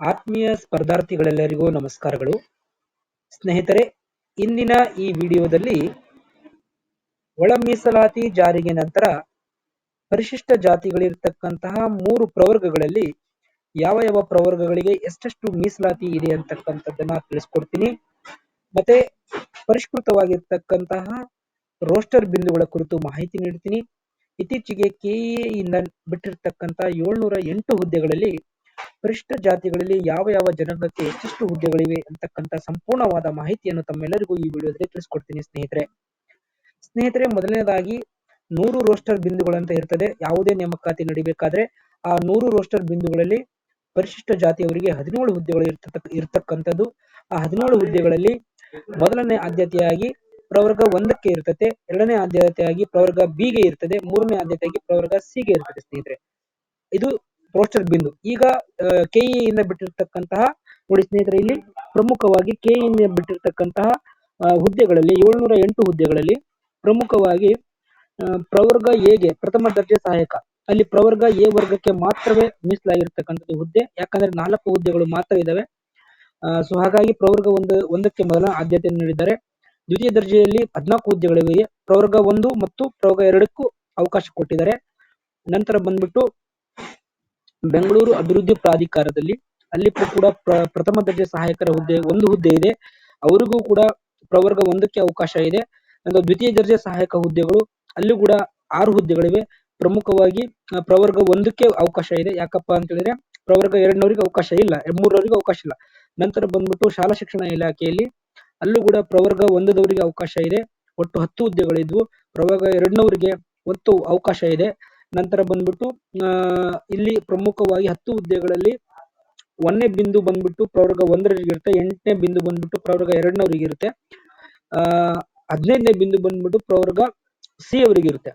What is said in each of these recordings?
ಆತ್ಮೀಯ ಸ್ಪರ್ಧಾರ್ಥಿಗಳೆಲ್ಲರಿಗೂ ನಮಸ್ಕಾರಗಳು. ಸ್ನೇಹಿತರೆ, ಇಂದಿನ ಈ ವಿಡಿಯೋದಲ್ಲಿ ಒಳ ಮೀಸಲಾತಿ ಜಾರಿಗೆ ನಂತರ ಪರಿಶಿಷ್ಟ ಜಾತಿಗಳಿರ್ತಕ್ಕಂತಹ ಮೂರು ಪ್ರವರ್ಗಗಳಲ್ಲಿ ಯಾವ ಯಾವ ಪ್ರವರ್ಗಗಳಿಗೆ ಎಷ್ಟೆಷ್ಟು ಮೀಸಲಾತಿ ಇದೆ ಅಂತಕ್ಕಂಥದ್ದನ್ನ ತಿಳಿಸ್ಕೊಡ್ತೀನಿ. ಮತ್ತೆ ಪರಿಷ್ಕೃತವಾಗಿರ್ತಕ್ಕಂತಹ ರೋಸ್ಟರ್ ಬಿಂದುಗಳ ಕುರಿತು ಮಾಹಿತಿ ನೀಡ್ತೀನಿ. ಇತ್ತೀಚೆಗೆ ಕೆಇಎ ಇಂದ ಬಿಟ್ಟಿರ್ತಕ್ಕಂಥ ಏಳ್ನೂರ ಎಂಟು ಹುದ್ದೆಗಳಲ್ಲಿ ಪರಿಶಿಷ್ಟ ಜಾತಿಗಳಲ್ಲಿ ಯಾವ ಯಾವ ಜನಾಂಗಕ್ಕೆ ಎಷ್ಟೆಷ್ಟು ಹುದ್ದೆಗಳಿವೆ ಅಂತಕ್ಕಂಥ ಸಂಪೂರ್ಣವಾದ ಮಾಹಿತಿಯನ್ನು ತಮ್ಮೆಲ್ಲರಿಗೂ ಈ ವಿಡಿಯೋದಲ್ಲಿ ತಿಳಿಸ್ಕೊಡ್ತೀನಿ ಸ್ನೇಹಿತರೆ. ಸ್ನೇಹಿತರೆ, ಮೊದಲನೇದಾಗಿ ನೂರು ರೋಸ್ಟರ್ ಬಿಂದುಗಳಂತ ಇರ್ತದೆ. ಯಾವುದೇ ನೇಮಕಾತಿ ನಡಿಬೇಕಾದ್ರೆ ಆ ನೂರು ರೋಸ್ಟರ್ ಬಿಂದುಗಳಲ್ಲಿ ಪರಿಶಿಷ್ಟ ಜಾತಿಯವರಿಗೆ ಹದಿನೇಳು ಹುದ್ದೆಗಳು ಇರ್ತಕ್ಕ, ಇರ್ತಕ್ಕಂಥದ್ದು. ಆ ಹದಿನೇಳು ಹುದ್ದೆಗಳಲ್ಲಿ ಮೊದಲನೇ ಆದ್ಯತೆಯಾಗಿ ಪ್ರವರ್ಗ ಒಂದಕ್ಕೆ ಇರ್ತದೆ ಎರಡನೇ ಆದ್ಯತೆಯಾಗಿ ಪ್ರವರ್ಗ ಬಿಗೆ ಇರ್ತದೆ. ಮೂರನೇ ಆದ್ಯತೆಯಾಗಿ ಪ್ರವರ್ಗ ಸಿಗೆ ಇರ್ತದೆ ಸ್ನೇಹಿತರೆ. ಇದು ರೋಸ್ಟರ್ ಬಿಂದು. ಈಗ ಕೆಇ ಇಂದ ಬಿಟ್ಟಿರ್ತಕ್ಕಂತಹ ನೋಡಿ ಸ್ನೇಹಿತರೆ ಇಲ್ಲಿ ಪ್ರಮುಖವಾಗಿ ಕೆಇ ಇಂದ ಬಿಟ್ಟಿರ್ತಕ್ಕಂತಹ ಆ, ಹುದ್ದೆಗಳಲ್ಲಿ ಏಳ್ನೂರ ಎಂಟು ಹುದ್ದೆಗಳಲ್ಲಿ ಪ್ರಮುಖವಾಗಿ ಪ್ರವರ್ಗ ಪ್ರವರ್ಗ ಎಗೆ ಪ್ರಥಮ ದರ್ಜೆ ಸಹಾಯಕ. ಅಲ್ಲಿ ಪ್ರವರ್ಗ ಎ ವರ್ಗಕ್ಕೆ ಮಾತ್ರವೇ ಮೀಸಲಾಗಿರ್ತಕ್ಕಂಥದ್ದು ಹುದ್ದೆ. ಯಾಕಂದ್ರೆ ನಾಲ್ಕು ಹುದ್ದೆಗಳು ಮಾತ್ರ ಇದಾವೆ. ಸೊ ಹಾಗಾಗಿ ಪ್ರವರ್ಗ ಒಂದು ಒಂದಕ್ಕೆ ಮೊದಲ ಆದ್ಯತೆಯನ್ನು ನೀಡಿದ್ದಾರೆ. ದ್ವಿತೀಯ ದರ್ಜೆಯಲ್ಲಿ ಹದಿನಾಲ್ಕು ಹುದ್ದೆಗಳಿವೆ. ಪ್ರವರ್ಗ ಒಂದು ಮತ್ತು ಪ್ರವರ್ಗ ಎರಡಕ್ಕೂ ಅವಕಾಶ ಕೊಟ್ಟಿದ್ದಾರೆ. ನಂತರ ಬಂದ್ಬಿಟ್ಟು ಬೆಂಗಳೂರು ಅಭಿವೃದ್ಧಿ ಪ್ರಾಧಿಕಾರದಲ್ಲಿ ಅಲ್ಲಿ ಕೂಡ ಪ್ರ- ಪ್ರಥಮ ದರ್ಜೆ ಸಹಾಯಕರ ಹುದ್ದೆ, ಒಂದು ಹುದ್ದೆ ಇದೆ. ಅವರಿಗೂ ಕೂಡ ಪ್ರವರ್ಗ ಒಂದಕ್ಕೆ ಅವಕಾಶ ಇದೆ. ಒಂದು ದ್ವಿತೀಯ ದರ್ಜೆ ಸಹಾಯಕ ಹುದ್ದೆಗಳು ಅಲ್ಲಿ ಕೂಡ ಆರು ಹುದ್ದೆಗಳಿವೆ. ಪ್ರಮುಖವಾಗಿ ಪ್ರವರ್ಗ ಒಂದಕ್ಕೆ ಅವಕಾಶ ಇದೆ. ಯಾಕಪ್ಪ ಅಂತ ಹೇಳಿದ್ರೆ, ಪ್ರವರ್ಗ ಎರಡನವರಿಗೆ ಅವಕಾಶ ಇಲ್ಲ ಮೂರವರಿಗೆ ಅವಕಾಶ ಇಲ್ಲ. ನಂತರ ಬಂದ್ಬಿಟ್ಟು ಶಾಲಾ ಶಿಕ್ಷಣ ಇಲಾಖೆಯಲ್ಲಿ ಅಲ್ಲೂ ಕೂಡ ಪ್ರವರ್ಗ ಒಂದದವರಿಗೆ ಅವಕಾಶ ಇದೆ. ಒಟ್ಟು ಹತ್ತು ಹುದ್ದೆಗಳಿದ್ವು. ಪ್ರವರ್ಗ ಎರಡನವರಿಗೆ ಒಟ್ಟು ಅವಕಾಶ ಇದೆ. ನಂತರ ಬಂದ್ಬಿಟ್ಟು ಇಲ್ಲಿ ಪ್ರಮುಖವಾಗಿ ಹತ್ತು ಹುದ್ದೆಗಳಲ್ಲಿ ಒಂದನೇ ಬಿಂದು ಬಂದ್ಬಿಟ್ಟು ಪ್ರವರ್ಗ ಒಂದರಿಗೆ ಇರುತ್ತೆ ಎಂಟನೇ ಬಿಂದು ಬಂದ್ಬಿಟ್ಟು ಪ್ರವರ್ಗ ಎರಡನವರಿಗೆ ಇರುತ್ತೆ ಆ, ಹದಿನೈದನೇ ಬಿಂದು ಬಂದ್ಬಿಟ್ಟು ಪ್ರವರ್ಗ ಸಿ ಅವರಿಗೆ ಇರುತ್ತೆ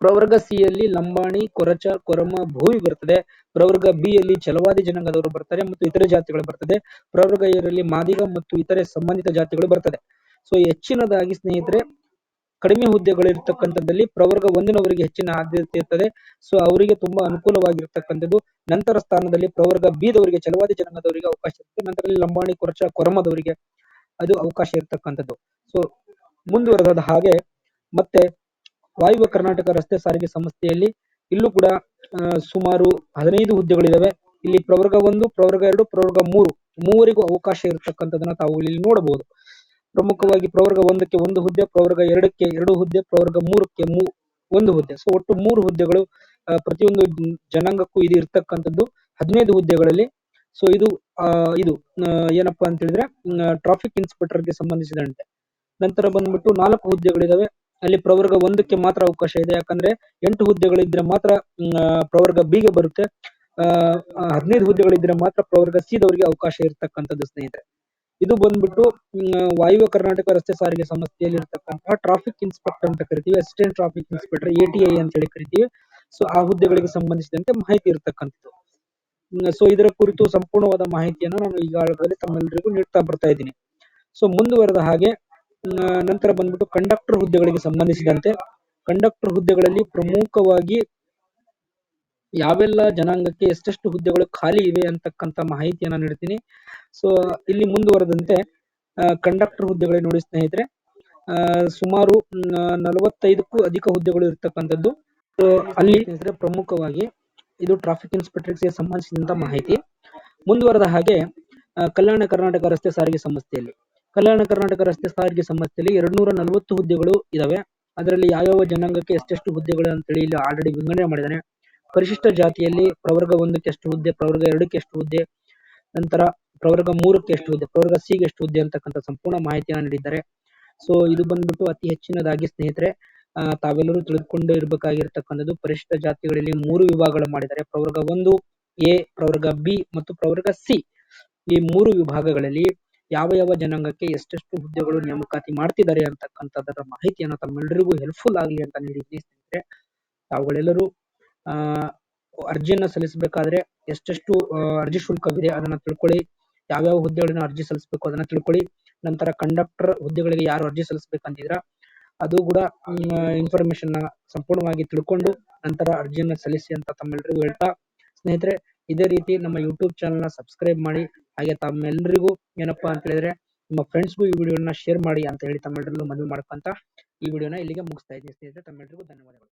ಪ್ರವರ್ಗ ಸಿ ಯಲ್ಲಿ ಲಂಬಾಣಿ, ಕೊರಚ, ಕೊರಮ ಭೂಮಿ ಬರ್ತದೆ. ಪ್ರವರ್ಗ ಬಿ ಯಲ್ಲಿ ಛಲವಾದಿ ಜನಾಂಗದವರು ಬರ್ತಾರೆ ಮತ್ತು ಇತರೆ ಜಾತಿಗಳು ಬರ್ತದೆ. ಪ್ರವರ್ಗ ಎ ಮಾದಿಗ ಮತ್ತು ಇತರೆ ಸಂಬಂಧಿತ ಜಾತಿಗಳು ಬರ್ತದೆ. ಸೊ, ಹೆಚ್ಚಿನದಾಗಿ ಸ್ನೇಹಿತರೆ ಕಡಿಮೆ ಹುದ್ದೆಗಳು ಇರ್ತಕ್ಕಂಥದ್ದಲ್ಲಿ ಪ್ರವರ್ಗ ಒಂದಿನವರಿಗೆ ಹೆಚ್ಚಿನ ಆದ್ಯತೆ ಇರ್ತದೆ. ಸೊ ಅವರಿಗೆ ತುಂಬಾ ಅನುಕೂಲವಾಗಿರ್ತಕ್ಕಂಥದ್ದು. ನಂತರ ಸ್ಥಾನದಲ್ಲಿ ಪ್ರವರ್ಗ ಬೀದವರಿಗೆ ಚಲವಾದಿ ಜನಾಂಗದವರಿಗೆ ಅವಕಾಶ ಇರುತ್ತೆ. ನಂತರ ಲಂಬಾಣಿ ಕೊರಚ ಕೊರಮದವರಿಗೆ ಅದು ಅವಕಾಶ ಇರ್ತಕ್ಕಂಥದ್ದು. ಸೊ ಮುಂದುವರೆದ ಹಾಗೆ ಮತ್ತೆ ವಾಯುವ್ಯ ಕರ್ನಾಟಕ ರಸ್ತೆ ಸಾರಿಗೆ ಸಂಸ್ಥೆಯಲ್ಲಿ ಇಲ್ಲೂ ಕೂಡ ಸುಮಾರು ಹದಿನೈದು ಹುದ್ದೆಗಳಿದಾವೆ. ಇಲ್ಲಿ ಪ್ರವರ್ಗ ಒಂದು, ಪ್ರವರ್ಗ ಎರಡು, ಪ್ರವರ್ಗ ಮೂರು, ಮೂವರಿಗೂ ಅವಕಾಶ ಇರತಕ್ಕಂಥದನ್ನ ತಾವು ಇಲ್ಲಿ ನೋಡಬಹುದು. ಪ್ರಮುಖವಾಗಿ ಪ್ರವರ್ಗ ಒಂದಕ್ಕೆ ಒಂದು ಹುದ್ದೆ, ಪ್ರವರ್ಗ ಎರಡಕ್ಕೆ ಎರಡು ಹುದ್ದೆ, ಪ್ರವರ್ಗ ಮೂರಕ್ಕೆ ಮೂ, ಒಂದು ಹುದ್ದೆ. ಸೊ ಒಟ್ಟು ಮೂರು ಹುದ್ದೆಗಳು ಪ್ರತಿಯೊಂದು ಜನಾಂಗಕ್ಕೂ ಇದು ಇರ್ತಕ್ಕಂಥದ್ದು ಹದಿನೈದು ಹುದ್ದೆಗಳಲ್ಲಿ. ಸೊ ಇದು ಇದು ಏನಪ್ಪಾ ಅಂತ ಹೇಳಿದ್ರೆ ಟ್ರಾಫಿಕ್ ಇನ್ಸ್ಪೆಕ್ಟರ್ಗೆ ಸಂಬಂಧಿಸಿದಂತೆ. ನಂತರ ಬಂದ್ಬಿಟ್ಟು ನಾಲ್ಕು ಹುದ್ದೆಗಳಿದಾವೆ. ಅಲ್ಲಿ ಪ್ರವರ್ಗ ಒಂದಕ್ಕೆ ಮಾತ್ರ ಅವಕಾಶ ಇದೆ. ಯಾಕಂದ್ರೆ ಎಂಟು ಹುದ್ದೆಗಳಿದ್ರೆ ಮಾತ್ರ ಪ್ರವರ್ಗ ಬಿ ಗೆ ಬರುತ್ತೆ ಹದಿನೈದು ಹುದ್ದೆಗಳಿದ್ರೆ ಮಾತ್ರ ಪ್ರವರ್ಗ ಸಿ ದವರಿಗೆ ಅವಕಾಶ ಇರ್ತಕ್ಕಂಥದ್ದು ಸ್ನೇಹಿತರೆ. ಇದು ಬಂದ್ಬಿಟ್ಟು ವಾಯುವ ವಾಯುವ್ಯ ಕರ್ನಾಟಕ ರಸ್ತೆ ಸಾರಿಗೆ ಸಂಸ್ಥೆಯಲ್ಲಿ ಇರ್ತಕ್ಕಂತಹ ಟ್ರಾಫಿಕ್ ಇನ್ಸ್ಪೆಕ್ಟರ್ ಅಂತ ಕರೀತೀವಿ assistant traffic inspector A T I ಅಂತ ಹೇಳಿ ಕರಿತೀವಿ. ಸೊ ಆ ಹುದ್ದೆಗಳಿಗೆ ಸಂಬಂಧಿಸಿದಂತೆ ಮಾಹಿತಿ ಇರತಕ್ಕಂತದ್ದು ಸೊ ಇದರ ಕುರಿತು ಸಂಪೂರ್ಣವಾದ ಮಾಹಿತಿಯನ್ನು ನಾನು ಈಗಾಗಲೇ ತಮ್ಮೆಲ್ಲರಿಗೂ ನೀಡ್ತಾ ಬರ್ತಾ ಇದ್ದೀನಿ. ಸೊ ಮುಂದುವರೆದ ಹಾಗೆ ನಂತರ ಬಂದ್ಬಿಟ್ಟು ಕಂಡಕ್ಟರ್ ಹುದ್ದೆಗಳಿಗೆ ಸಂಬಂಧಿಸಿದಂತೆ. ಕಂಡಕ್ಟರ್ ಹುದ್ದೆಗಳಲ್ಲಿ ಪ್ರಮುಖವಾಗಿ ಯಾವೆಲ್ಲ ಜನಾಂಗಕ್ಕೆ ಎಷ್ಟೆಷ್ಟು ಹುದ್ದೆಗಳು ಖಾಲಿ ಇವೆ ಅಂತಕ್ಕಂತ ಮಾಹಿತಿಯನ್ನ ನೀಡ್ತೀನಿ. ಸೊ ಇಲ್ಲಿ ಮುಂದುವರೆದಂತೆ ಕಂಡಕ್ಟರ್ ಹುದ್ದೆಗಳೇ ನೋಡಿ ಸ್ನೇಹಿತರೆ. ಆ, ಸುಮಾರು ನಲವತ್ತೈದಕ್ಕೂ ಅಧಿಕ ಹುದ್ದೆಗಳು ಇರ್ತಕ್ಕಂಥದ್ದು. ಸೊ ಅಲ್ಲಿ ಪ್ರಮುಖವಾಗಿ ಇದು ಟ್ರಾಫಿಕ್ ಇನ್ಸ್ಪೆಕ್ಟರ್ಗೆ ಸಂಬಂಧಿಸಿದಂತ ಮಾಹಿತಿ. ಮುಂದುವರೆದ ಹಾಗೆ ಕಲ್ಯಾಣ ಕರ್ನಾಟಕ ರಸ್ತೆ ಸಾರಿಗೆ ಸಂಸ್ಥೆಯಲ್ಲಿ. ಕಲ್ಯಾಣ ಕರ್ನಾಟಕ ರಸ್ತೆ ಸಾರಿಗೆ ಸಂಸ್ಥೆಯಲ್ಲಿ ಎರಡ್ನೂರ ನಲವತ್ತು ಹುದ್ದೆಗಳು ಇದಾವೆ. ಅದರಲ್ಲಿ ಯಾವ್ಯಾವ ಜನಾಂಗಕ್ಕೆ ಎಷ್ಟೆಷ್ಟು ಹುದ್ದೆಗಳು ಅಂತೇಳಿ ಇಲ್ಲಿ ಆಲ್ರೆಡಿ ವಿಂಗಡಣೆ ಮಾಡಿದ್ದಾನೆ ಪರಿಶಿಷ್ಟ ಜಾತಿಯಲ್ಲಿ ಪ್ರವರ್ಗ ಒಂದಕ್ಕೆ ಎಷ್ಟು ಹುದ್ದೆ, ಪ್ರವರ್ಗ ಎರಡಕ್ಕೆ ಎಷ್ಟು ಹುದ್ದೆ, ನಂತರ ಪ್ರವರ್ಗ ಮೂರಕ್ಕೆ ಎಷ್ಟು ಹುದ್ದೆ, ಪ್ರವರ್ಗ ಸಿ ಗೆ ಎಷ್ಟು ಹುದ್ದೆ ಅಂತಕ್ಕಂತ ಸಂಪೂರ್ಣ ಮಾಹಿತಿಯನ್ನು ನೀಡಿದ್ದಾರೆ. ಸೊ ಇದು ಬಂದ್ಬಿಟ್ಟು ಅತಿ ಹೆಚ್ಚಿನದಾಗಿ ಸ್ನೇಹಿತರೆ ತಾವೆಲ್ಲರೂ ತಿಳಿದುಕೊಂಡು ಇರಬೇಕಾಗಿರ್ತಕ್ಕಂಥದ್ದು ಪರಿಶಿಷ್ಟ ಜಾತಿಗಳಲ್ಲಿ ಮೂರು ವಿಭಾಗಗಳು ಮಾಡಿದ್ದಾರೆ. ಪ್ರವರ್ಗ ಒಂದು, ಎ, ಪ್ರವರ್ಗ ಬಿ ಮತ್ತು ಪ್ರವರ್ಗ ಸಿ. ಈ ಮೂರು ವಿಭಾಗಗಳಲ್ಲಿ ಯಾವ ಯಾವ ಜನಾಂಗಕ್ಕೆ ಎಷ್ಟೆಷ್ಟು ಹುದ್ದೆಗಳು ನೇಮಕಾತಿ ಮಾಡ್ತಿದ್ದಾರೆ ಅಂತಕ್ಕಂಥದ್ದರ ಮಾಹಿತಿಯನ್ನು ತಮ್ಮೆಲ್ಲರಿಗೂ ಹೆಲ್ಪ್ಫುಲ್ ಆಗಲಿ ಅಂತ ನೀಡಿದ್ದೀನಿ ಸ್ನೇಹಿತರೆ. ತಾವುಗಳೆಲ್ಲರೂ ಆ, ಅರ್ಜಿಯನ್ನ ಸಲ್ಲಿಸಬೇಕಾದ್ರೆ ಎಷ್ಟೆಷ್ಟು ಅರ್ಜಿ ಶುಲ್ಕವಿದೆ ಅದನ್ನ ತಿಳ್ಕೊಳ್ಳಿ. ಯಾವ್ಯಾವ ಹುದ್ದೆಗಳನ್ನ ಅರ್ಜಿ ಸಲ್ಲಿಸಬೇಕು ಅದನ್ನ ತಿಳ್ಕೊಳ್ಳಿ. ನಂತರ ಕಂಡಕ್ಟರ್ ಹುದ್ದೆಗಳಿಗೆ ಯಾರು ಅರ್ಜಿ ಸಲ್ಲಿಸಬೇಕಂತಿದ್ರ ಅದು ಕೂಡ ಇನ್ಫಾರ್ಮೇಶನ್ ಸಂಪೂರ್ಣವಾಗಿ ತಿಳ್ಕೊಂಡು ನಂತರ ಅರ್ಜಿಯನ್ನ ಸಲ್ಲಿಸಿ ಅಂತ ತಮ್ಮೆಲ್ಲರಿಗೂ ಹೇಳ್ತಾ ಸ್ನೇಹಿತರೆ, ಇದೇ ರೀತಿ ನಮ್ಮ ಯೂಟ್ಯೂಬ್ ಚಾನೆಲ್ನ ಸಬ್ಸ್ಕ್ರೈಬ್ ಮಾಡಿ. ಹಾಗೆ ತಮ್ಮೆಲ್ಲರಿಗೂ ಏನಪ್ಪಾ ಅಂತ ಹೇಳಿದ್ರೆ, ನಿಮ್ಮ ಫ್ರೆಂಡ್ಸ್ಗೂ ಈ ವಿಡಿಯೋನ ಶೇರ್ ಮಾಡಿ ಅಂತ ಹೇಳಿ ತಮ್ಮೆಲ್ಲರಿಗೂ ಮನವಿ ಮಾಡ್ಕೊಂತ ಈ ವಿಡಿಯೋನ ಇಲ್ಲಿಗೆ ಮುಗಿಸ್ತಾ ಇದ್ದೀನಿ ಸ್ನೇಹಿತರೆ. ತಮ್ಮೆಲ್ಲರಿಗೂ ಧನ್ಯವಾದಗಳು.